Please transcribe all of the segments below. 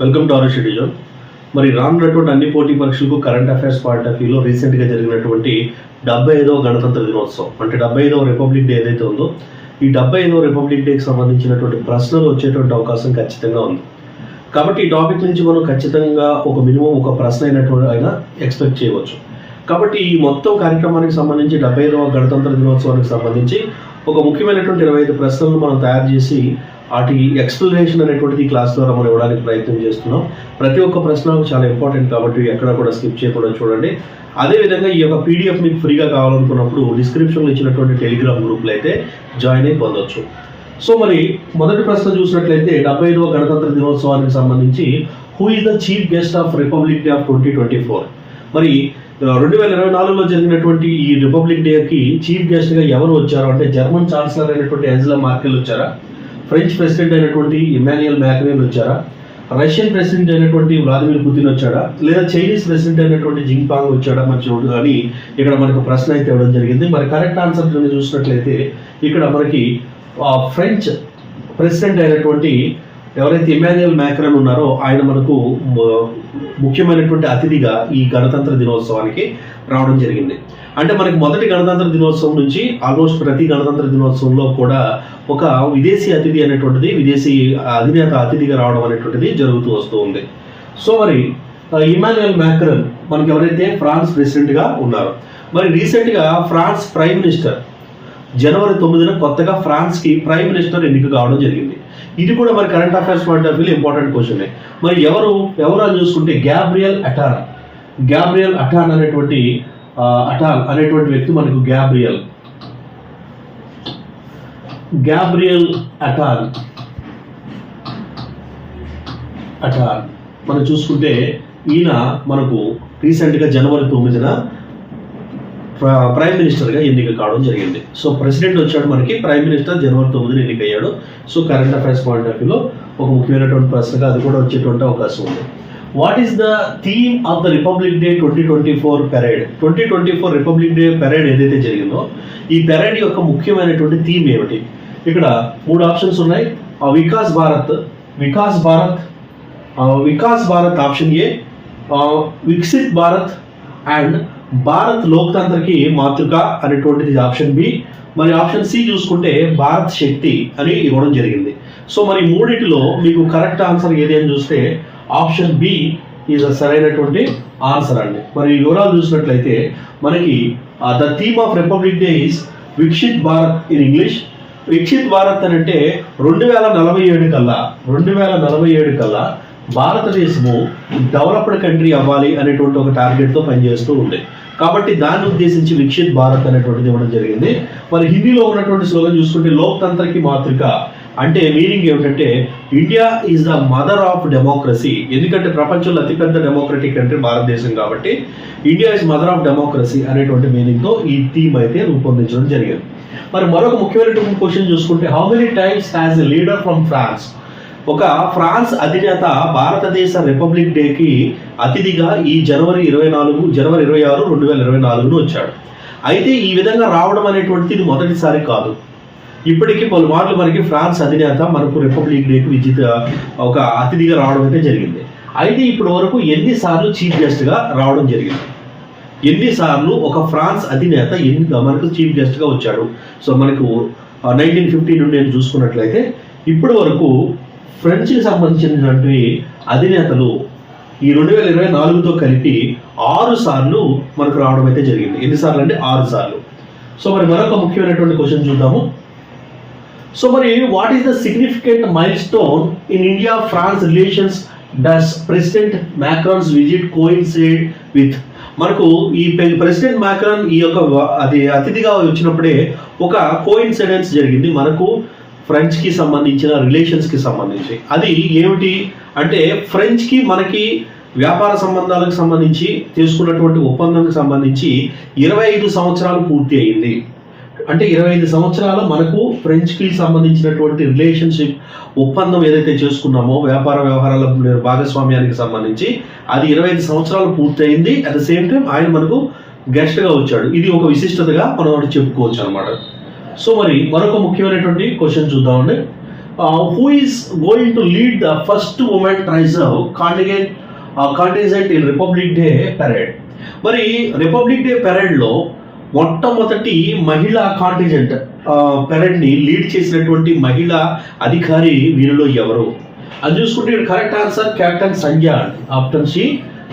Welcome to our schedule మరి రానున్నటువంటి అన్ని పోటీ పరీక్షలకు కరెంట్ అఫైర్స్ పార్ట్ ఆఫ్ వ్యూలో రీసెంట్గా జరిగినటువంటి డెబ్బై ఐదవ గణతంత్ర దినోత్సవం అంటే డెబ్బై ఐదవ రిపబ్లిక్ డే ఏదైతే ఉందో ఈ డెబ్బై ఐదవ రిపబ్లిక్ డేకి సంబంధించినటువంటి ప్రశ్నలు వచ్చేటువంటి అవకాశం ఖచ్చితంగా ఉంది. కాబట్టి ఈ టాపిక్ నుంచి మనం ఖచ్చితంగా ఒక మినిమం ఒక ప్రశ్న అయినటువంటి అయినా ఎక్స్పెక్ట్ చేయవచ్చు. కాబట్టి ఈ మొత్తం కార్యక్రమానికి సంబంధించి డెబ్బై ఐదవ గణతంత్ర దినోత్సవానికి సంబంధించి ఒక ముఖ్యమైనటువంటి ఇరవై ఐదు ప్రశ్నలను మనం తయారు చేసి వాటి ఎక్స్ప్లెనేషన్ అనేటువంటిది క్లాస్ ద్వారా మనం ఇవ్వడానికి ప్రయత్నం చేస్తున్నాం. ప్రతి ఒక్క ప్రశ్న చాలా ఇంపార్టెంట్ కాబట్టి ఎక్కడ కూడా స్కిప్ చేయకుండా చూడండి. అదేవిధంగా ఈ యొక్క పీడిఎఫ్ మీకు ఫ్రీగా కావాలనుకున్నప్పుడు డిస్క్రిప్షన్లో ఇచ్చినటువంటి టెలిగ్రామ్ గ్రూప్లో అయితే జాయిన్ అయి పొందొచ్చు. సో మరి మొదటి ప్రశ్న చూసినట్లయితే డెబ్బై ఐదవ గణతంత్ర దినోత్సవానికి సంబంధించి who is the chief guest of republic day of twenty twenty four మరి రెండు వేల ఇరవై నాలుగులో జరిగినటువంటి ఈ రిపబ్లిక్ డేకి చీఫ్ గెస్ట్గా ఎవరు వచ్చారు? అంటే జర్మన్ ఛాన్సలర్ అయినటువంటి యాన్జలా మార్కెల్ వచ్చారా? ఫ్రెంచ్ ప్రెసిడెంట్ అయినటువంటి ఇమాన్యుయల్ మ్యాక్రేన్ వచ్చారా? రష్యన్ ప్రెసిడెంట్ అయినటువంటి వ్లాదిమిర్ పుతిన్ వచ్చాడా? లేదా చైనీస్ ప్రెసిడెంట్ అయినటువంటి జింగ్పాంగ్ వచ్చాడా? మరి చూడు కానీ ఇక్కడ మనకు ప్రశ్న అయితే ఇవ్వడం జరిగింది. మరి కరెక్ట్ ఆన్సర్ చూసినట్లయితే ఇక్కడ మనకి ఆ, ఫ్రెంచ్ ప్రెసిడెంట్ అయినటువంటి ఎవరైతే ఇమాన్యుయల్ మ్యాక్రన్ ఉన్నారో ఆయన మనకు ముఖ్యమైనటువంటి అతిథిగా ఈ గణతంత్ర దినోత్సవానికి రావడం జరిగింది. అంటే మనకి మొదటి గణతంత్ర దినోత్సవం నుంచి ఆల్మోస్ట్ ప్రతి గణతంత్ర దినోత్సవంలో కూడా ఒక విదేశీ అతిథి అనేటువంటిది విదేశీ అధినేత అతిథిగా రావడం అనేటువంటిది జరుగుతూ వస్తూ ఉంది. సో మరి ఇమాన్యుయల్ మ్యాక్రన్ మనకి ఎవరైతే ఫ్రాన్స్ ప్రెసిడెంట్గా ఉన్నారో మరి రీసెంట్గా ఫ్రాన్స్ ప్రైమ్ మినిస్టర్ జనవరి తొమ్మిదిన కొత్తగా ఫ్రాన్స్కి ప్రైమ్ మినిస్టర్ ఎన్నిక కావడం జరిగింది. ఇది కూడా మరి కరెంట్ అఫైర్స్ పాయింట్ ఆఫ్ వ్యూలో ఇంపార్టెంట్ క్వశ్చన్ మరి ఎవరు ఎవరు అని చూసుకుంటే గ్యాబ్రియల్ అటాన్ గ్యాబ్రియల్ అటాన్ అనేటువంటి అటాల్ అనేటువంటి వ్యక్తి మనకు గ్యాబ్రియల్ గ్యాబ్రియల్ అటాల్ అటాల్ మనం చూసుకుంటే ఈయన మనకు రీసెంట్గా జనవరి తొమ్మిదిన ప్రైమ్ మినిస్టర్గా ఎన్నిక కావడం జరిగింది. సో ప్రెసిడెంట్ వచ్చాడు మనకి ప్రైమ్ మినిస్టర్ జనవరి తొమ్మిదిన ఎన్నికయ్యాడు. So current affairs point of వ్యూలో ఒక ముఖ్యమైనటువంటి ప్రశ్నగా అది కూడా వచ్చేటువంటి అవకాశం ఉంది. What is the theme of the republic day twenty twenty four parade twenty twenty four republic day parade ఏదైతే జరిగిందో ఈ పెరేడ్ యొక్క ముఖ్యమైనటువంటి థీమ్ ఏమిటి? ఇక్కడ మూడు ఆప్షన్స్ ఉన్నాయి. ఆ Vikas Bharat Vikas Bharat Vikas Bharat option A Viksit Bharat and Bharat లోక్తంత్రకి మాతృక అనేటువంటిది ఆప్షన్ బి మరి ఆప్షన్ సి చూసుకుంటే భారత్ శక్తి అని ఇవ్వడం జరిగింది. సో మరి మూడింటిలో మీకు కరెక్ట్ ఆన్సర్ ఏది అని చూస్తే ఆప్షన్ బి ఈజ్ సరైనటువంటి ఆన్సర్ అండి. మరి వివరాలు చూసినట్లయితే మనకి the theme of republic day is Viksit Bharat in English. Viksit Bharat అని అంటే రెండు వేల నలభై ఏడు కల్లా రెండు వేల నలభై ఏడు కల్లా భారతదేశము డెవలప్డ్ కంట్రీ అవ్వాలి అనేటువంటి ఒక టార్గెట్తో పనిచేస్తూ ఉంది. కాబట్టి దాన్ని ఉద్దేశించి విక్షిత్ భారత్ అనేటువంటిది ఇవ్వడం జరిగింది. మరి హిందీలో ఉన్నటువంటి స్లోగన్ చూసుకుంటే లోక్తంత్రకి మాతృక అంటే మీనింగ్ ఏమిటంటే India is the mother of democracy ఎందుకంటే ప్రపంచంలో అతిపెద్ద డెమోక్రటిక్ కంట్రీ భారతదేశం కాబట్టి India is mother of democracy అనేటువంటి మీనింగ్తో ఈ థీమ్ అయితే రూపొందించడం జరిగింది. మరి మరొక ముఖ్యమైనటువంటి క్వశ్చన్ చూసుకుంటే how many times has a leader from France ఒక ఫ్రాన్స్ అధినేత భారతదేశ రిపబ్లిక్ డేకి అతిథిగా ఈ జనవరి ఇరవై నాలుగు జనవరి ఇరవై ఆరు రెండు వేల ఇరవై నాలుగును వచ్చాడు. అయితే ఈ విధంగా రావడం అనేటువంటిది ఇది మొదటిసారి కాదు. ఇప్పటికీ పలుమార్లు మనకి ఫ్రాన్స్ అధినేత మనకు రిపబ్లిక్ డేకి విజిత ఒక అతిథిగా రావడం అయితే జరిగింది. అయితే ఇప్పటి వరకు ఎన్నిసార్లు చీఫ్ గెస్ట్గా రావడం జరిగింది? ఎన్నిసార్లు ఒక ఫ్రాన్స్ అధినేత ఎన్ని మనకు చీఫ్ గెస్ట్గా వచ్చాడు? సో మనకు నైన్టీన్ ఫిఫ్టీ నుండి నేను చూసుకున్నట్లయితే ఇప్పటి వరకు ఫ్రెంచ్కి సంబంధించినటువంటి అధినేతలు ఈ రెండు వేల ఇరవై నాలుగుతో కలిపి ఆరు సార్లు మనకు రావడం అయితే జరిగింది. ఎన్నిసార్లు అంటే ఆరు సార్లు. సో మరి మరొక ముఖ్యమైనటువంటి క్వశ్చన్ చూద్దాము. సో మరి what is the significant milestone in India France relations does president Macron's visit coincide with మనకు ఈ ప్రెసిడెంట్ మ్యాక్రాన్ ఈ యొక్క అది అతిథిగా వచ్చినప్పుడే ఒక కోయిన్సిడెన్స్ జరిగింది మనకు ఫ్రెంచ్కి సంబంధించిన రిలేషన్స్కి సంబంధించి. అది ఏమిటి అంటే ఫ్రెంచ్కి మనకి వ్యాపార సంబంధాలకు సంబంధించి తీసుకున్నటువంటి ఒప్పందానికి సంబంధించి ఇరవై ఐదు సంవత్సరాలు పూర్తి అయింది. అంటే ఇరవై ఐదు సంవత్సరాలు మనకు ఫ్రెంచ్కి సంబంధించినటువంటి రిలేషన్షిప్ ఒప్పందం ఏదైతే చేసుకున్నామో వ్యాపార వ్యవహారాల భాగస్వామ్యానికి సంబంధించి అది ఇరవై ఐదు సంవత్సరాలు పూర్తయింది. అట్ ద సేమ్ టైం ఆయన మనకు గెస్ట్గా వచ్చాడు. ఇది ఒక విశిష్టతగా మనం ఒకటి చెప్పుకోవచ్చు అనమాట సో మరి మరొక ముఖ్యమైనటువంటి క్వశ్చన్ చూద్దామండి who is going to lead the first women raiser contingent contingent in republic day parade మరి రిపబ్లిక్ డే పెరేడ్లో మొట్టమొదటి మహిళా కాంటిజెంట్ పెరడ్ని లీడ్ చేసినటువంటి మహిళా అధికారి వీరిలో ఎవరు? అది చూసుకుంటే ఇక్కడ correct answer captain Sandhya option C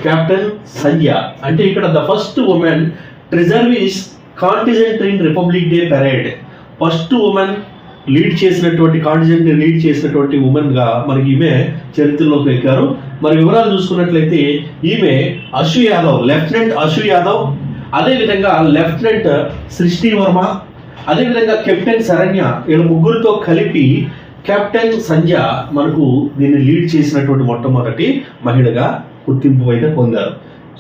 captain Sandhya అంటే ఇక్కడ the first women reservists contingent in republic day parade first women lead చేసినటువంటి కాంటిజెంట్ లీడ్ చేసినటువంటి ఉమెన్గా మనకి ఈమె చరిత్రలోకి ఎక్కారు. మరి వివరాలు చూసుకున్నట్లయితే ఈమె అశు యాదవ్ లెఫ్టినెంట్ అశు యాదవ్ అదేవిధంగా లెఫ్టినెంట్ సృష్టి వర్మ అదే విధంగా కెప్టెన్ శరణ్య వీళ్ళ ముగ్గురితో కలిపి కెప్టెన్ సంధ్య మనకు దీన్ని లీడ్ చేసినటువంటి మొట్టమొదటి మహిళగా గుర్తింపు అయితే పొందారు.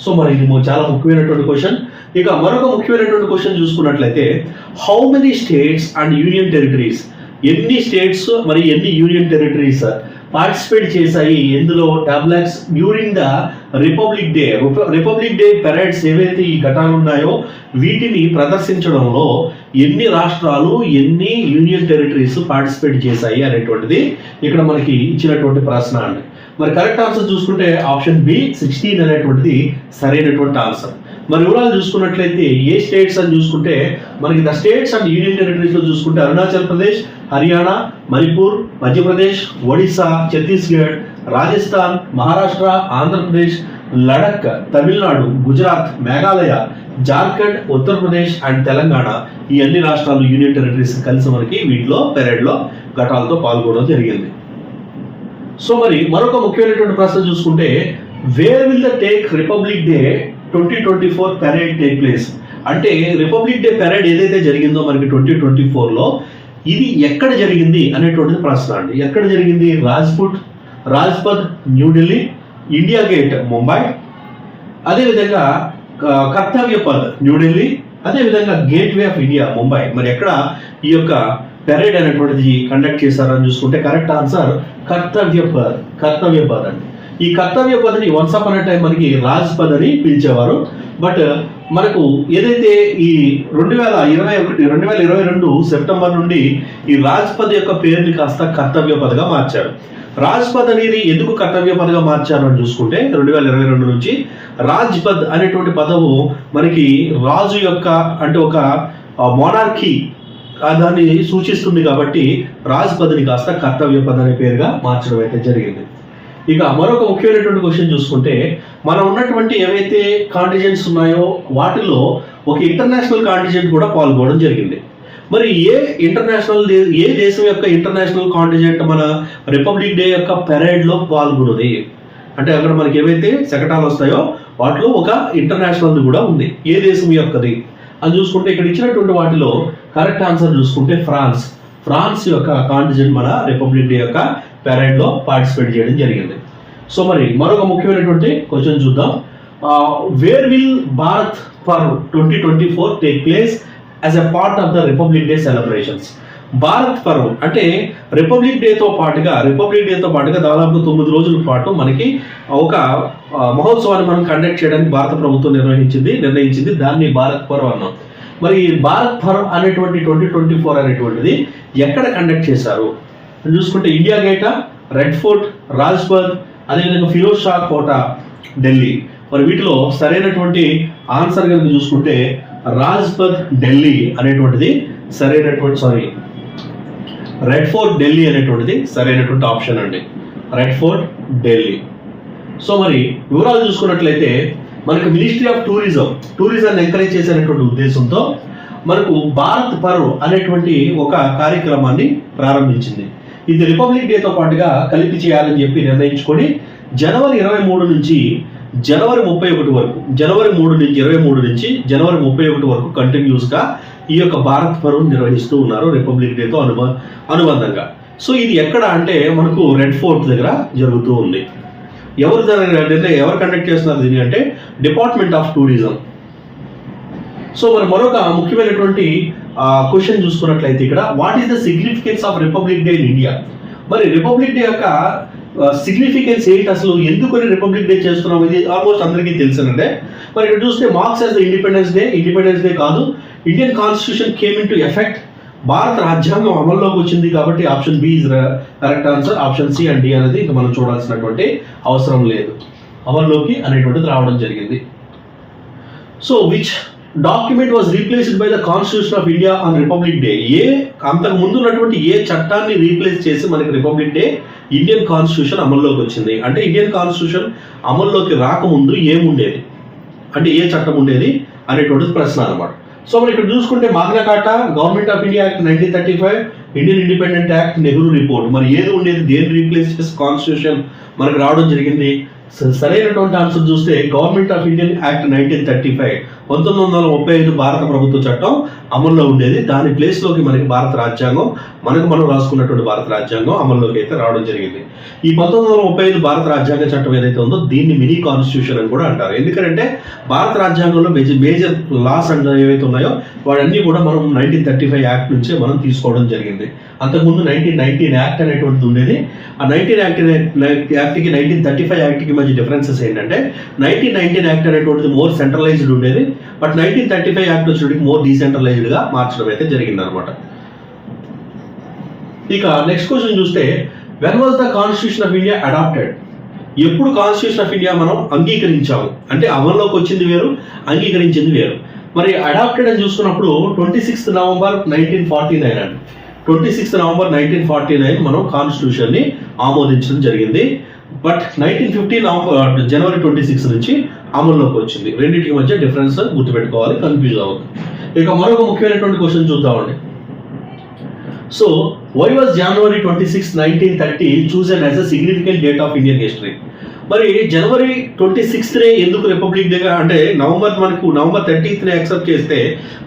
సో మరి ఇది చాలా ముఖ్యమైనటువంటి క్వశ్చన్. ఇక మరొక ముఖ్యమైనటువంటి క్వశ్చన్ చూసుకున్నట్లయితే how many states and union territories ఎన్ని స్టేట్స్ మరి ఎన్ని యూనియన్ టెరిటరీస్ పార్టిసిపేట్ చేశాయి? ఎందులో? Tableaux during the republic day republic day parades ఏవైతే ఈ ఘటాలు ఉన్నాయో వీటిని ప్రదర్శించడంలో ఎన్ని రాష్ట్రాలు ఎన్ని యూనియన్ టెరిటరీస్ పార్టిసిపేట్ చేశాయి అనేటువంటిది ఇక్కడ మనకి ఇచ్చినటువంటి ప్రశ్న అండి. మరి కరెక్ట్ ఆన్సర్ చూసుకుంటే ఆప్షన్ బి సిక్స్టీన్ అనేటువంటిది సరైనటువంటి ఆన్సర్. మరి వివరాలు చూసుకున్నట్లయితే ఏ స్టేట్స్ అని చూసుకుంటే మనకి ద స్టేట్స్ అండ్ యూనియన్ టెరిటరీస్లో చూసుకుంటే అరుణాచల్ ప్రదేశ్ హర్యానా మణిపూర్ మధ్యప్రదేశ్ ఒడిశా ఛత్తీస్గఢ్ రాజస్థాన్ మహారాష్ట్ర ఆంధ్రప్రదేశ్ లడక్ తమిళనాడు గుజరాత్ మేఘాలయ జార్ఖండ్ ఉత్తరప్రదేశ్ అండ్ తెలంగాణ ఈ అన్ని రాష్ట్రాలు యూనియన్ టెరిటరీస్ కలిసి మనకి వీటిలో పెరేడ్లో ఘటాలతో పాల్గొనడం జరిగింది. సో మరి మరొక ముఖ్యమైనటువంటి ప్రశ్న చూసుకుంటే where will the take republic day twenty twenty four parade take place అంటే రిపబ్లిక్ డే పెరేడ్ ఏదైతే జరిగిందో మనకి ట్వంటీ ట్వంటీ ఫోర్లో ఇది ఎక్కడ జరిగింది అనేటువంటిది ప్రశ్న అండి. ఎక్కడ జరిగింది? Rajput Rajpath New Delhi India gate Mumbai. అదేవిధంగా కర్తవ్య పథ్ న్యూఢిల్లీ అదేవిధంగా గేట్వే ఆఫ్ ఇండియా ముంబై. మరి ఎక్కడ ఈ యొక్క పెరేడ్ అనేటువంటిది కండక్ట్ చేశారని చూసుకుంటే కరెక్ట్ ఆన్సర్ కర్తవ్య పద్ కర్తవ్య పద్ అండి. ఈ కర్తవ్య పదని వన్స్ అప్ అనే టైం మనకి రాజ్ పద్ అని పిలిచేవారు. బట్ మనకు ఏదైతే ఈ రెండు వేల ఇరవై ఒకటి రెండు వేల ఇరవై రెండు సెప్టెంబర్ నుండి ఈ రాజ్ పద్ యొక్క పేరుని కాస్త కర్తవ్య పదగా మార్చారు. రాజ్పథ్ అనేది ఎందుకు కర్తవ్య పదగా మార్చారు అని చూసుకుంటే రెండు వేల ఇరవై రెండు నుంచి రాజ్పథ్ అనేటువంటి పదము మనకి రాజు యొక్క అంటే ఒక మోనార్కీ దాన్ని సూచిస్తుంది కాబట్టి రాజ్ కాస్త కర్తవ్య పద్ అనే పేరుగా మార్చడం అయితే జరిగింది. ఇక మరొక ముఖ్యమైనటువంటి క్వశ్చన్ చూసుకుంటే మనం ఉన్నటువంటి ఏవైతే కాంటిజెంట్స్ ఉన్నాయో వాటిలో ఒక ఇంటర్నేషనల్ కాంటిజెంట్ కూడా పాల్గొనడం జరిగింది. మరి ఏ ఇంటర్నేషనల్ ఏ దేశం యొక్క ఇంటర్నేషనల్ కాంటిజెంట్ మన రిపబ్లిక్ డే యొక్క పెరేడ్లో పాల్గొన్నది? అంటే అక్కడ మనకి ఏవైతే శకటాలు వస్తాయో వాటిలో ఒక ఇంటర్నేషనల్ కూడా ఉంది. ఏ దేశం యొక్కది? అని చూసుకుంటే ఇక్కడ ఇచ్చినటువంటి వాటిలో కరెక్ట్ ఆన్సర్ చూసుకుంటే ఫ్రాన్స్. ఫ్రాన్స్ యొక్క కాంటిజెంట్ మన రిపబ్లిక్ డే యొక్క పెరేడ్లో పార్టిసిపేట్ చేయడం జరిగింది. సో మరి మరొక ముఖ్యమైనటువంటి క్వశ్చన్ చూద్దాం. Where will Bharat Parv twenty twenty four take place as a part of the republic day celebrations Bharat Parv అంటే రిపబ్లిక్ డేతో పాటుగా రిపబ్లిక్ డేతో పాటుగా దాదాపు తొమ్మిది రోజుల పాటు మనకి ఒక మహోత్సవాన్ని మనం కండక్ట్ చేయడానికి భారత ప్రభుత్వం నిర్వహించింది నిర్ణయించింది దాన్ని భారత్ పర్వ్ అన్నాం. మరి ఈ భారత్ పర్వ్ అనేటువంటి ట్వంటీ ట్వంటీ ఫోర్ అనేటువంటిది ఎక్కడ కండక్ట్ చేశారు? చూసుకుంటే ఇండియా గేటా రెడ్ ఫోర్ట్ రాజ్బర్గ్ అదేవిధంగా ఫిరోజ్ షా కోట ఢిల్లీ మరి వీటిలో సరైనటువంటి ఆన్సర్ కనుక చూసుకుంటే రాజ్పథ్ ఢిల్లీ అనేటువంటిది సరైనటువంటి సారీ రెడ్ ఫోర్ట్ ఢిల్లీ అనేటువంటిది సరైనటువంటి ఆప్షన్ అండి. రెడ్ ఫోర్ట్ ఢిల్లీ సో మరి వివరాలు చూసుకున్నట్లయితే మనకు మినిస్ట్రీ ఆఫ్ టూరిజం టూరిజాన్ని ఎంకరేజ్ చేసేటువంటి ఉద్దేశంతో మనకు భారత్ పర్వ్ అనేటువంటి ఒక కార్యక్రమాన్ని ప్రారంభించింది. ఇది రిపబ్లిక్ డేతో పాటుగా కలిపి చేయాలని చెప్పి నిర్ణయించుకొని జనవరి ఇరవై మూడు నుంచి జనవరి ముప్పై ఒకటి వరకు జనవరి మూడు నుంచి ఇరవై మూడు నుంచి జనవరి ముప్పై ఒకటి వరకు కంటిన్యూస్గా ఈ యొక్క భారత్ పర్వ్ నిర్వహిస్తూ ఉన్నారు రిపబ్లిక్ డేతో అనుబ అనుబంధంగా. సో ఇది ఎక్కడ అంటే మనకు రెడ్ ఫోర్ట్ దగ్గర జరుగుతూ ఉంది. ఎవరు దాని ఎవరు కండక్ట్ చేస్తున్నారు దీని అంటే డిపార్ట్మెంట్ ఆఫ్ టూరిజం. సో మరి మరొక ముఖ్యమైనటువంటి క్వశ్చన్ చూసుకున్నట్లయితే ఇక్కడ what is the significance of republic day in India? మరి రిపబ్లిక్ డే యొక్క సిగ్నిఫికెన్స్ ఏంటి అసలు? ఎందుకని రిపబ్లిక్ డే చేస్తున్నాం ఇది ఆల్మోస్ట్ అందరికీ తెలిసినండే. మరి ఇక్కడ చూస్తే marks as the independence day independence day కాదు. Indian constitution came into effect భారత రాజ్యాంగం అమల్లోకి వచ్చింది కాబట్టి option B is correct answer option C and D అనేది ఇంకా మనం చూడాల్సినటువంటి అవసరం లేదు. అమల్లోకి అనేటువంటిది రావడం జరిగింది. So which document was replaced by the constitution of India on republic day ఏ అంతకు ముందు ఉన్నటువంటి ఏ చట్టాన్ని రీప్లేస్ చేసి మనకి రిపబ్లిక్ డే ఇండియన్ కాన్స్టిట్యూషన్ అమల్లోకి వచ్చింది. అంటే ఇండియన్ కాన్స్టిట్యూషన్ అమల్లోకి రాకముందు ఏముండేది? అంటే ఏ చట్టం ఉండేది? అనేటువంటిది ప్రశ్న అనమాట సో మనం ఇక్కడ చూసుకుంటే Magna Carta government of India act nineteen thirty five Indian independent act Nehru report మరి ఏది ఉండేది? దేని రీప్లేస్ చేసి కాన్స్టిట్యూషన్ మనకు రావడం జరిగింది? సరైనటువంటి ఆన్సర్ చూస్తే government of Indian act nineteen thirty five పంతొమ్మిది వందల ముప్పై ఐదు భారత ప్రభుత్వ చట్టం అమల్లో ఉండేది. దాని ప్లేస్లోకి మనకి భారత రాజ్యాంగం మనకు మనం రాసుకున్నటువంటి భారత రాజ్యాంగం అమల్లోకి అయితే రావడం జరిగింది. ఈ పంతొమ్మిది వందల ముప్పై ఐదు భారత రాజ్యాంగ చట్టం ఏదైతే ఉందో దీన్ని మినీ కాన్స్టిట్యూషన్ అని కూడా అంటారు. ఎందుకంటే భారత రాజ్యాంగంలో మేజర్ మేజర్ లాస్ అంటే ఏవైతే ఉన్నాయో వాడన్నీ కూడా మనం నైన్టీన్ థర్టీ ఫైవ్ యాక్ట్ నుంచే మనం తీసుకోవడం జరిగింది. అంతకుముందు నైన్టీన్ నైన్టీన్ యాక్ట్ అనేటువంటిది ఉండేది. ఆ నైన్టీన్ యాక్ట్ యాక్ట్కి నైన్టీన్ థర్టీ ఫైవ్ యాక్ట్కి మధ్య డిఫరెన్సెస్ ఏంటంటే నైన్టీన్ నైన్టీన్ యాక్ట్ అనేటువంటిది మోర్ సెంట్రలైజ్డ్ ఉండేది. But nineteen thirty five act వచ్చేటికి more డీసెంట్రలైజ్డ్గా మార్చడం అయితే జరిగింది అనమాట ఇక నెక్స్ట్ క్వశ్చన్ చూస్తే when was the constitution of India adopted ఎప్పుడు కాన్స్టిట్యూషన్ ఆఫ్ ఇండియా మనం అంగీకరించాము? అంటే అమల్లోకి వచ్చింది వేరు అంగీకరించింది వేరు. మరి అడాప్టెడ్ అని చూసుకున్నప్పుడు twenty sixth November nineteen forty nine అండి. Twenty sixth November nineteen forty nine మనం కాన్స్టిట్యూషన్ని ఆమోదించడం జరిగింది. But nineteen fifty November January twenty six నుంచి అమల్లోకి వచ్చింది. రెండింటికి మధ్య డిఫరెన్స్ గుర్తుపెట్టుకోవాలి కన్ఫ్యూజ్ అవ్వదు ఇక మరొక ముఖ్యమైనటువంటి క్వశ్చన్ చూద్దామండి. So why was January twenty six nineteen thirty chosen as a significant date of Indian history మరి జనవరి ట్వంటీ సిక్స్త్నే ఎందుకు రిపబ్లిక్ డేగా అంటే నవంబర్ మనకు నవంబర్ థర్టీత్నే యాక్సెప్ట్ చేస్తే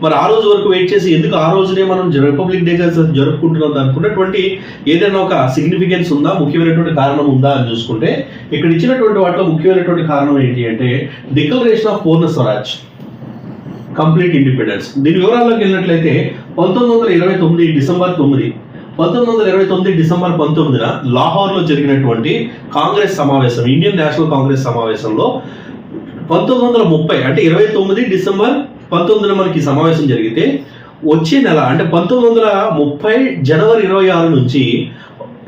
మరి ఆ రోజు వరకు వెయిట్ చేసి ఎందుకు ఆ రోజునే మనం రిపబ్లిక్ డేగా జరుపుకుంటున్నాం అనుకున్నటువంటి ఏదైనా ఒక సిగ్నిఫికెన్స్ ఉందా? ముఖ్యమైనటువంటి కారణం ఉందా అని చూసుకుంటే ఇక్కడ ఇచ్చినటువంటి వాటిలో ముఖ్యమైనటువంటి కారణం ఏంటి అంటే declaration of Purna Swaraj complete independence దీని వివరాల్లోకి వెళ్ళినట్లయితే పంతొమ్మిది వందల ఇరవై తొమ్మిది డిసెంబర్ తొమ్మిది పంతొమ్మిది వందల ఇరవై తొమ్మిది డిసెంబర్ పంతొమ్మిదిన లాహోర్లో జరిగినటువంటి కాంగ్రెస్ సమావేశం ఇండియన్ నేషనల్ కాంగ్రెస్ సమావేశంలో పంతొమ్మిది వందల ముప్పై అంటే ఇరవై తొమ్మిది డిసెంబర్ పంతొమ్మిదిన మనకి సమావేశం జరిగితే వచ్చే నెల అంటే పంతొమ్మిది వందల ముప్పై జనవరి ఇరవై ఆరు నుంచి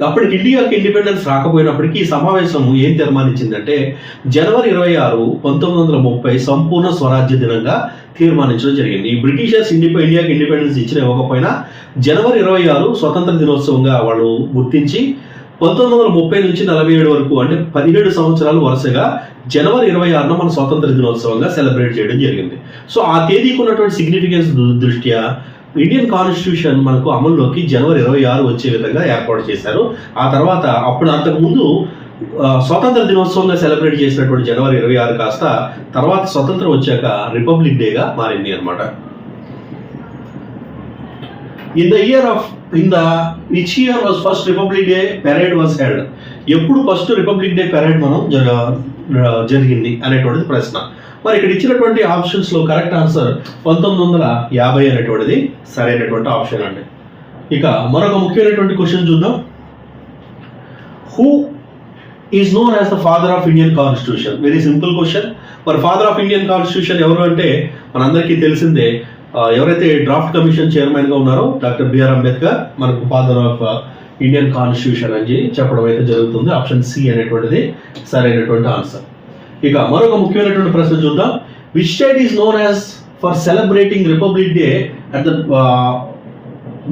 అప్పటికి ఇండియాకి ఇండిపెండెన్స్ రాకపోయినప్పటికీ ఈ సమావేశం ఏం తీర్మానించిందంటే జనవరి ఇరవై ఆరు పంతొమ్మిది వందల ముప్పై సంపూర్ణ స్వరాజ్య దినంగా తీర్మానించడం జరిగింది. ఈ బ్రిటిషర్స్ ఇండిపో ఇండియాకి ఇండిపెండెన్స్ ఇచ్చిన ఇవ్వకపోయినా జనవరి ఇరవై ఆరు స్వతంత్ర దినోత్సవంగా వాళ్ళు గుర్తించి పంతొమ్మిది వందల ముప్పై నుంచి నలభై ఏడు వరకు అంటే పదిహేడు సంవత్సరాలు వరుసగా జనవరి ఇరవై ఆరున మన స్వాతంత్ర దినోత్సవంగా సెలబ్రేట్ చేయడం జరిగింది. సో ఆ తేదీకి ఉన్నటువంటి సిగ్నిఫికెన్స్ దృష్ట్యా ఇండియన్ కాన్స్టిట్యూషన్ మనకు అమల్లోకి జనవరి ఇరవై ఆరు వచ్చే విధంగా ఏర్పాటు చేశారు. ఆ తర్వాత అప్పుడు అంతకుముందు స్వాతంత్ర దినోత్సవంగా సెలబ్రేట్ చేసినటువంటి జనవరి ఇరవై ఆరు కాస్త తర్వాత స్వతంత్రం వచ్చాక రిపబ్లిక్ డేగా మారింది అనమాట in the year of in the which year was first republic day parade was held ఎప్పుడు ఫస్ట్ రిపబ్లిక్ డే పెరేడ్ మనం జర- జరిగింది అనేటువంటిది ప్రశ్న. మరి ఇక్కడ ఇచ్చినటువంటి ఆప్షన్స్లో కరెక్ట్ ఆన్సర్ పంతొమ్మిది వందల యాభై అనేటువంటిది సరైనటువంటి ఆప్షన్ అండి. ఇక మరొక ముఖ్యమైనటువంటి క్వశ్చన్ చూద్దాం. Who is known as the father of Indian constitution very simple question మరి ఫాదర్ ఆఫ్ ఇండియన్ కాన్స్టిట్యూషన్ ఎవరు అంటే మనందరికీ తెలిసిందే ఎవరైతే డ్రాఫ్ట్ కమిషన్ చైర్మన్గా ఉన్నారో డాక్టర్ బిఆర్ అంబేద్కర్ మనకు ఫాదర్ ఆఫ్ ఇండియన్ కాన్స్టిట్యూషన్ అని చెప్పడం అయితే జరుగుతుంది. ఆప్షన్ సి అనేటువంటిది సరైనటువంటి ఆన్సర్ ఇక మరొక ముఖ్యమైనటువంటి ప్రశ్న చూద్దాం. Which state is known as for celebrating republic day at the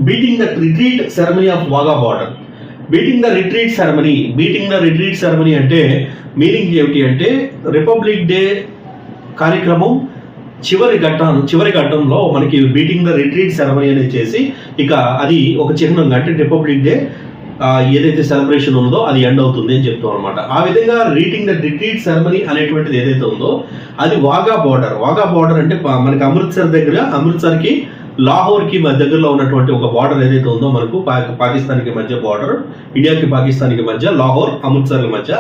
beating the retreat ceremony of Wagah border beating the retreat ceremony beating the retreat ceremony అంటే మీనింగ్ ఏమిటి అంటే రిపబ్లిక్ డే కార్యక్రమం చివరి ఘట్టం చివరి ఘట్టంలో మనకి బీటింగ్ ద రిట్రీట్ సెరమనీ అనేది చేసి ఇక అది ఒక చిహ్నంగా అంటే రిపబ్లిక్ డే ఏదైతే సెలబ్రేషన్ ఉందో అది ఎండ్ అవుతుంది అని చెప్తాం అనమాట ఆ విధంగా రీటింగ్ ద రిట్రీట్ సెరమనీ అనేటువంటిది ఏదైతే ఉందో అది వాగా బార్డర్ వాగా బార్డర్ అంటే మనకి అమృత్సర్ దగ్గర అమృత్సర్కి లాహోర్కి మ- దగ్గరలో ఉన్నటువంటి ఒక బార్డర్ ఏదైతే ఉందో మనకు పాకిస్తాన్కి మధ్య బార్డర్ ఇండియాకి పాకిస్తాన్కి మధ్య లాహోర్ అమృత్సర్ మధ్య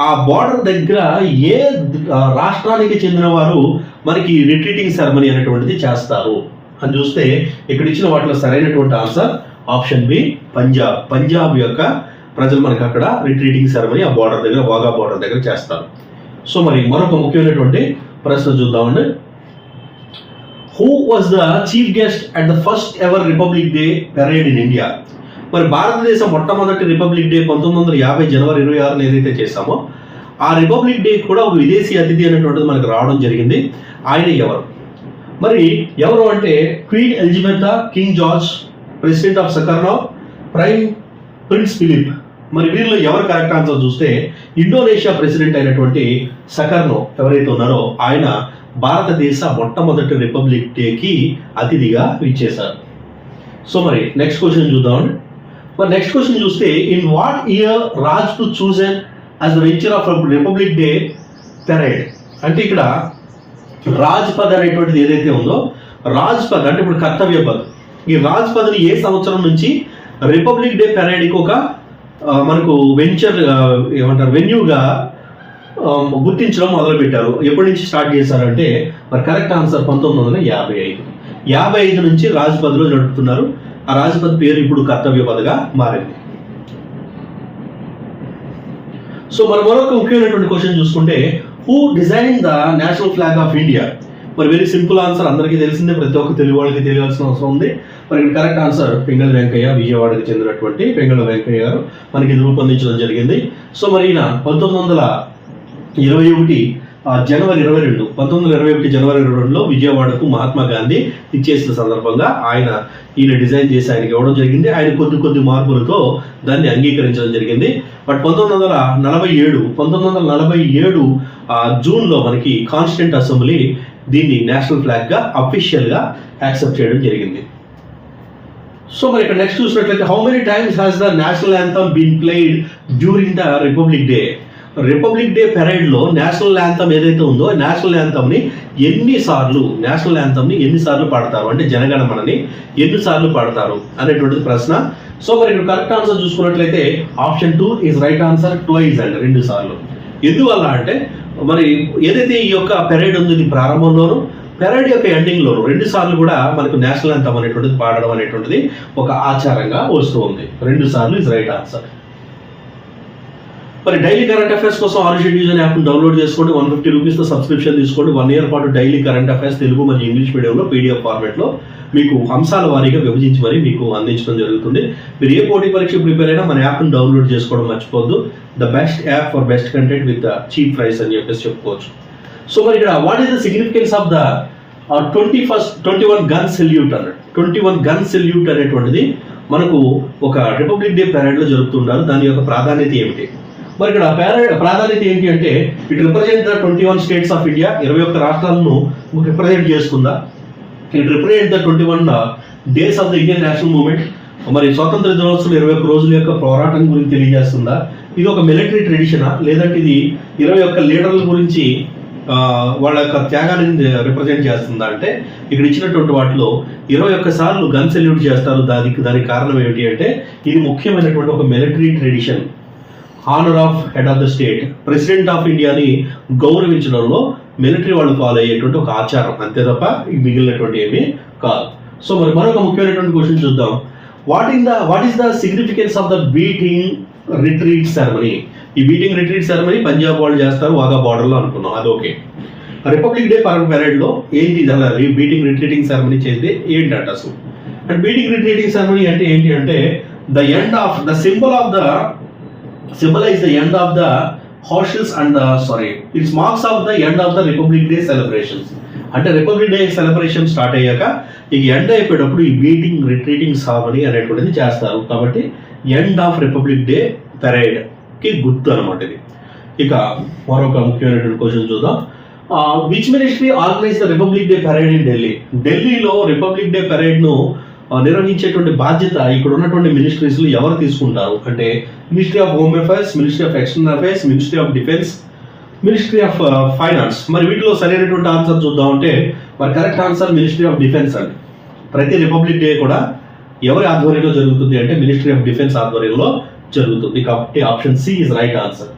ఆ బార్డర్ దగ్గర ఏ రాష్ట్రానికి చెందిన వారు మనకి రిట్రీటింగ్ సెరమనీ అనేటువంటిది చేస్తారు. అని చూస్తే ఇక్కడ ఇచ్చిన వాటిలో సరైనటువంటి answer option B Punjab. Punjab యొక్క ప్రజలు మనకి అక్కడ రిట్రీటింగ్ సెరమనీ ఆ బార్డర్ దగ్గర వాగా బార్డర్ దగ్గర చేస్తారు. సో మరి మరొక ముఖ్యమైనటువంటి ప్రశ్న చూద్దామండి. Who was the chief guest at the first ever republic day parade in India మరి భారతదేశం మొట్టమొదటి రిపబ్లిక్ డే పంతొమ్మిది వందల యాభై జనవరి ఇరవై ఆరున ఏదైతే చేశామో ఆ రిపబ్లిక్ డే కూడా ఒక విదేశీ అతిథి అనేటువంటిది మనకు రావడం జరిగింది. ఆయన ఎవరు? మరి ఎవరు అంటే queen Elizabeth king George president of Sukarno prime prince Philip మరి వీరిలో ఎవరు కరెక్ట్ ఆన్సర్ చూస్తే ఇండోనేషియా ప్రెసిడెంట్ అయినటువంటి సకర్నో ఎవరైతే ఉన్నారో ఆయన భారతదేశ మొట్టమొదటి రిపబ్లిక్ డేకి అతిథిగా ఇచ్చేశారు సో మరి నెక్స్ట్ క్వశ్చన్ చూద్దామండి మరి నెక్స్ట్ క్వశ్చన్ చూస్తే in what year Rajpath chosen as the venture of republic day parade అంటే ఇక్కడ రాజ్ పద్ అనేటువంటిది ఏదైతే ఉందో రాజ్ పద్ అంటే ఇప్పుడు కర్తవ్య పద్. ఈ రాజ్ ఏ సంవత్సరం నుంచి రిపబ్లిక్ డే పెరైడ్కి ఒక మనకు వెంచర్ ఏమంటారు వెన్యూగా గుర్తించడం మొదలుపెట్టారు. ఎప్పటి నుంచి స్టార్ట్ చేశారంటే మరి కరెక్ట్ ఆన్సర్ పంతొమ్మిది వందల యాభై ఐదు. యాభై ఐదు నుంచి రాజ్పథ్లో నడుపుతున్నారు. ఆ రాజ్పథ్ పేరు ఇప్పుడు కర్తవ్య పదగా మారింది. సో మరి మరొక ముఖ్యమైనటువంటి క్వశ్చన్ చూసుకుంటే who design the national flag of India మరి వెరీ సింపుల్ ఆన్సర్ అందరికీ తెలిసిందే ప్రతి ఒక్క తెలుగు వాళ్ళకి తెలియాల్సిన అవసరం ఉంది. మరి ఇక్కడ కరెక్ట్ ఆన్సర్ పెంగళ వెంకయ్య విజయవాడకి చెందినటువంటి పెంగళ వెంకయ్య గారు మనకి ఇది రూపొందించడం జరిగింది. సో మరి ఈయన పంతొమ్మిది వందల ఇరవై ఒకటి జనవరి ఇరవై రెండు పంతొమ్మిది వందల ఇరవై ఒకటి జనవరి ఇరవై రెండులో విజయవాడకు మహాత్మా గాంధీ ఇచ్చేసిన సందర్భంగా ఆయన ఈయన డిజైన్ చేసి ఆయనకి ఇవ్వడం జరిగింది. ఆయన కొద్ది కొద్ది మార్పులతో దాన్ని అంగీకరించడం జరిగింది. బట్ పంతొమ్మిది వందల నలభై ఏడు పంతొమ్మిది వందల నలభై ఏడు జూన్లో మనకి కాన్స్టిట్యూంట్ అసెంబ్లీ దీన్ని నేషనల్ ఫ్లాగ్గా అఫీషియల్గా యాక్సెప్ట్ చేయడం జరిగింది. సో మరి ఇక్కడ నెక్స్ట్ చూసినట్లయితే how many times has the national anthem been played during the republic day republic day పెరైడ్లో national anthem ఏదైతే ఉందో నేషనల్ యాంథమ్ని ఎన్నిసార్లు నేషనల్ యాంథమ్ని ఎన్నిసార్లు పాడతారు? అంటే జనగణమనని ఎన్నిసార్లు పాడతారు అనేటువంటిది ప్రశ్న. సో మరి ఇక్కడ కరెక్ట్ ఆన్సర్ చూసుకున్నట్లయితే option two is right answer twice అండి రెండు సార్లు. ఎందువల్ల అంటే మరి ఏదైతే ఈ యొక్క పెరేడ్ ఉంది ఇది ప్రారంభంలోను పెరేడ్ యొక్క ఎండింగ్లోను రెండు సార్లు కూడా మనకు నేషనల్ అంతం అనేటువంటిది పాడడం అనేటువంటిది ఒక ఆచారంగా వస్తూ ఉంది. రెండు సార్లు ఇస్ రైట్ ఆన్సర్. మరి డైలీ కరెంట్ అఫైర్స్ కోసం ఆరుషి న్యూస్ అనే యాప్ డౌన్లోడ్ చేసుకోండి. వన్ ఫిఫ్టీ రూపీస్తో సబ్స్క్రిప్షన్ తీసుకోండి. వన్ ఇయర్ పాటు డైలీ కరెంట్ అఫైర్స్ తెలుగు మరియు ఇంగ్లీష్ మీడియంలో పీడిఎఫ్ ఫార్మేట్లో మీకు అంశాల వారీగా విభజించి మరి మీకు అందించడం జరుగుతుంది. మీరు ఏ పోటీ పరీక్ష ప్రిపేర్ అయినా మన యాప్ని డౌన్లోడ్ చేసుకోవడం మర్చిపోద్దు the best app for best content with the cheap price అని చెప్పేసి చెప్పుకోవచ్చు. సో మరి ఇక్కడ what is the significance of the twenty first twenty one gun salute అన్నట్టు. ట్వంటీ వన్ గన్ సెల్యూట్ అనేటువంటిది మనకు ఒక రిపబ్లిక్ డే పెరేడ్లో జరుపుతుంటారు. దాని యొక్క ప్రాధాన్యత ఏమిటి? మరి ఇక్కడ ప్రాధాన్యత ఏంటి అంటే it represent the twenty one states of India ఇరవై ఒక్క రాష్ట్రాలను రిప్రజెంట్ చేస్తుందా it represent the twenty one days of the Indian national movement మరి స్వాతంత్ర దినోత్సవం ఇరవై ఒక్క రోజుల యొక్క పోరాటం గురించి తెలియజేస్తుందా? ఇది ఒక మిలిటరీ ట్రెడిషనా లేదంటే ఇది ఇరవై ఒక్క లీడర్ల గురించి వాళ్ళ యొక్క త్యాగాన్ని రిప్రజెంట్ చేస్తుందా? అంటే ఇక్కడ ఇచ్చినటువంటి వాటిలో ఇరవై ఒక్క సార్లు గన్ సెల్యూట్ చేస్తారు. దానికి దానికి కారణం ఏమిటి అంటే ఇది ముఖ్యమైనటువంటి ఒక military tradition honour of head of the state president of ఇండియాని గౌరవించడంలో మిలిటరీ వాళ్ళు ఫాలో అయ్యేటువంటి ఒక ఆచారం. అంతే తప్ప మిగిలినటువంటి ఏమీ కాదు. సో మరి మరొక ముఖ్యమైనటువంటి క్వశ్చన్ చూద్దాం. What in the what is the significance of the beating retreat ceremony ఈ బీటింగ్ రిట్రీట్ సెరమనీ పంజాబ్ వాళ్ళు చేస్తారు వాగా బార్డర్లో అనుకున్నాం అది ఓకే రిపబ్లిక్ డే పరం పెరేడ్లో ఏంటి ఈ బీటింగ్ రిట్రీటింగ్ సెరమనీ చేస్తే ఏంటంట అసలు అండ్ బీటింగ్ రిట్రీటింగ్ సెరమనీ అంటే ఏంటి అంటే the end of the symbol of the symbolize the end of the horses and the sorry it's marks of the end of the republic day celebrations. అంటే republic day celebration start అయ్యాక ఇక end అయిపోయేటప్పుడు ఈ beating retreating సామని అనేటువంటిది చేస్తారు. కాబట్టి end of republic day పెరైడ్కి గుర్తు అనమాట ఇది. ఇక మరొక ముఖ్యమైనటువంటి క్వశ్చన్ చూద్దాం. Which ministry organise the republic day parade in Delhi ఢిల్లీలో రిపబ్లిక్ డే పెరైడ్ను నిర్వహించేటువంటి బాధ్యత ఇక్కడ ఉన్నటువంటి మినిస్ట్రీస్లు ఎవరు తీసుకుంటారు? అంటే ministry of home affairs ministry of external affairs ministry of defence ministry of finance మరి వీటిలో సరైనటువంటి ఆన్సర్ చూద్దాం అంటే మరి correct answer ministry of defence అండి. ప్రతి రిపబ్లిక్ డే కూడా ఎవరి ఆధ్వర్యంలో జరుగుతుంది అంటే మినిస్ట్రీ ఆఫ్ డిఫెన్స్ ఆధ్వర్యంలో జరుగుతుంది. కాబట్టి option C is right answer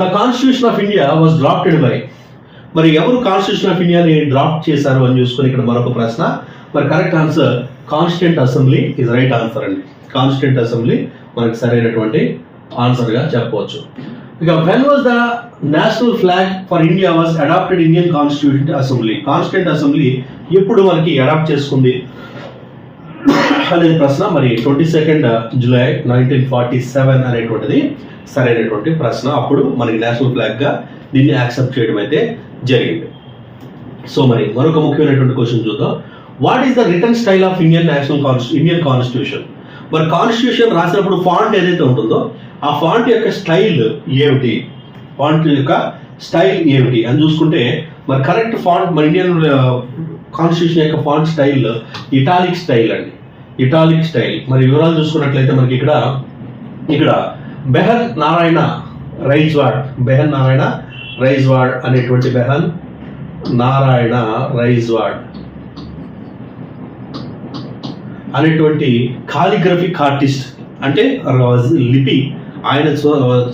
the constitution of India was drafted by మరి ఎవరు కాన్స్టిట్యూషన్ ఆఫ్ ఇండియాని డ్రాఫ్ట్ చేశారు అని చూసుకుని ఇక్కడ మరొక ప్రశ్న. మరి correct answer constituent assembly is right answer అండి. కాన్స్టిట్యూంట్ అసెంబ్లీ మనకి సరైనటువంటి ఆన్సర్గా చెప్పవచ్చు. ఇక when was the national flag for India was adopted Indian constitution assembly constituent assembly ఎప్పుడు మనకి అడాప్ట్ చేసుకుంది? అనే ప్రశ్న. మరి twenty second July nineteen forty seven అనేటువంటిది సరైనటువంటి ప్రశ్న. అప్పుడు మనకి నేషనల్ ఫ్లాగ్గా దీన్ని యాక్సెప్ట్ చేయడం అయితే జరిగింది. సో మరి మరొక ముఖ్యమైనటువంటి క్వశ్చన్ చూద్దాం. What is the written style of Indian national కాన్స్టి Indian constitution మరి కాన్స్టిట్యూషన్ రాసినప్పుడు ఫాంట్ ఏదైతే ఉంటుందో ఆ ఫాంట్ యొక్క స్టైల్ ఏమిటి? ఫాంట్ యొక్క స్టైల్ ఏమిటి? అని చూసుకుంటే మరి కరెక్ట్ ఫాంట్ మన ఇండియన్ కాన్స్టిట్యూషన్ యొక్క ఫాంట్ స్టైల్ ఇటాలిక్ స్టైల్ అండి. ఇటాలిక్ స్టైల్ మరి వివరాలు చూసుకున్నట్లయితే మనకి ఇక్కడ ఇక్కడ బెహన్ నారాయణ రైజ్వాడ్. బెహన్ నారాయణ రైజ్వాడ్ అనేటువంటి బెహన్ నారాయణ రైజ్వాడ్ అనేటువంటి కాలిగ్రఫిక్ ఆర్టిస్ట్ అంటే లిపి ఆయన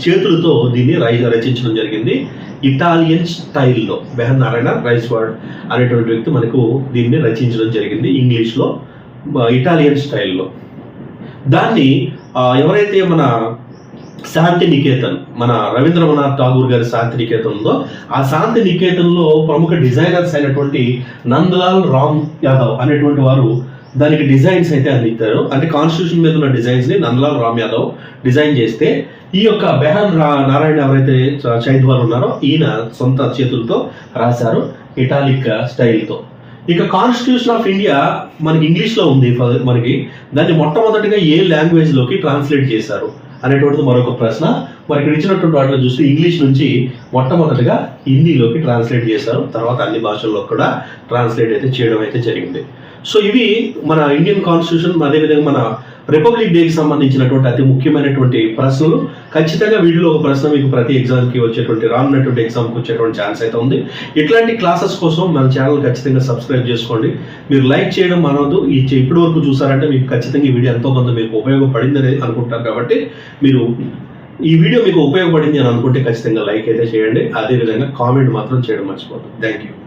చేతులతో దీన్ని రై రచించడం జరిగింది. ఇటాలియన్ స్టైల్లో బెహన్ నారాయణ రైస్వాడ్ అనేటువంటి వ్యక్తి మనకు దీన్ని రచించడం జరిగింది ఇంగ్లీష్లో ఇటాలియన్ స్టైల్లో. దాన్ని ఎవరైతే మన శాంతి నికేతన్ మన రవీంద్రనాథ్ ఠాగూర్ గారి శాంతి నికేతన్ ఉందో ఆ శాంతి నికేతన్లో ప్రముఖ డిజైనర్స్ అయినటువంటి నందలాల్ రామ్ యాదవ్ అనేటువంటి వారు దానికి డిజైన్స్ అయితే అందించారు. అంటే కాన్స్టిట్యూషన్ మీద ఉన్న డిజైన్స్ని నందలాల్ రామ్ యాదవ్ డిజైన్ చేస్తే ఈ యొక్క బెహన్ రా- నారాయణ ఎవరైతే చైత్ వారు ఉన్నారో ఈయన సొంత చేతులతో రాశారు ఇటాలిక్ స్టైల్తో. ఇక కాన్స్టిట్యూషన్ ఆఫ్ ఇండియా మనకి ఇంగ్లీష్లో ఉంది ఫ- మనకి. దాన్ని మొట్టమొదటిగా ఏ లాంగ్వేజ్లోకి ట్రాన్స్లేట్ చేశారు? అనేటువంటిది మరొక ప్రశ్న. మరి ఇక్కడ ఇచ్చినటువంటి వాటిలో చూస్తే ఇంగ్లీష్ నుంచి మొట్టమొదటిగా హిందీలోకి ట్రాన్స్లేట్ చేశారు. తర్వాత అన్ని భాషల్లో కూడా ట్రాన్స్లేట్ అయితే చేయడం అయితే జరిగింది. సో ఇవి మన ఇండియన్ కాన్స్టిట్యూషన్ అదేవిధంగా మన రిపబ్లిక్ డేకి సంబంధించినటువంటి అతి ముఖ్యమైనటువంటి ప్రశ్నలు. ఖచ్చితంగా వీడియోలో ఒక ప్రశ్న మీకు ప్రతి ఎగ్జామ్కి వచ్చేటువంటి రానున్నటువంటి ఎగ్జామ్కి వచ్చేటువంటి ఛాన్స్ అయితే ఉంది. ఇట్లాంటి క్లాసెస్ కోసం మన ఛానల్ ఖచ్చితంగా సబ్స్క్రైబ్ చేసుకోండి. మీరు లైక్ చేయడం మనవద్దు. ఈ ఇప్పటి వరకు చూసారంటే మీకు ఖచ్చితంగా ఈ వీడియో ఎంతో కొంత మీకు ఉపయోగపడిందని అనుకుంటారు కాబట్టి మీరు ఈ వీడియో మీకు ఉపయోగపడింది అని అనుకుంటే ఖచ్చితంగా లైక్ అయితే చేయండి. అదేవిధంగా కామెంట్ మాత్రం చేయడం మర్చిపోతుంది థ్యాంక్ యూ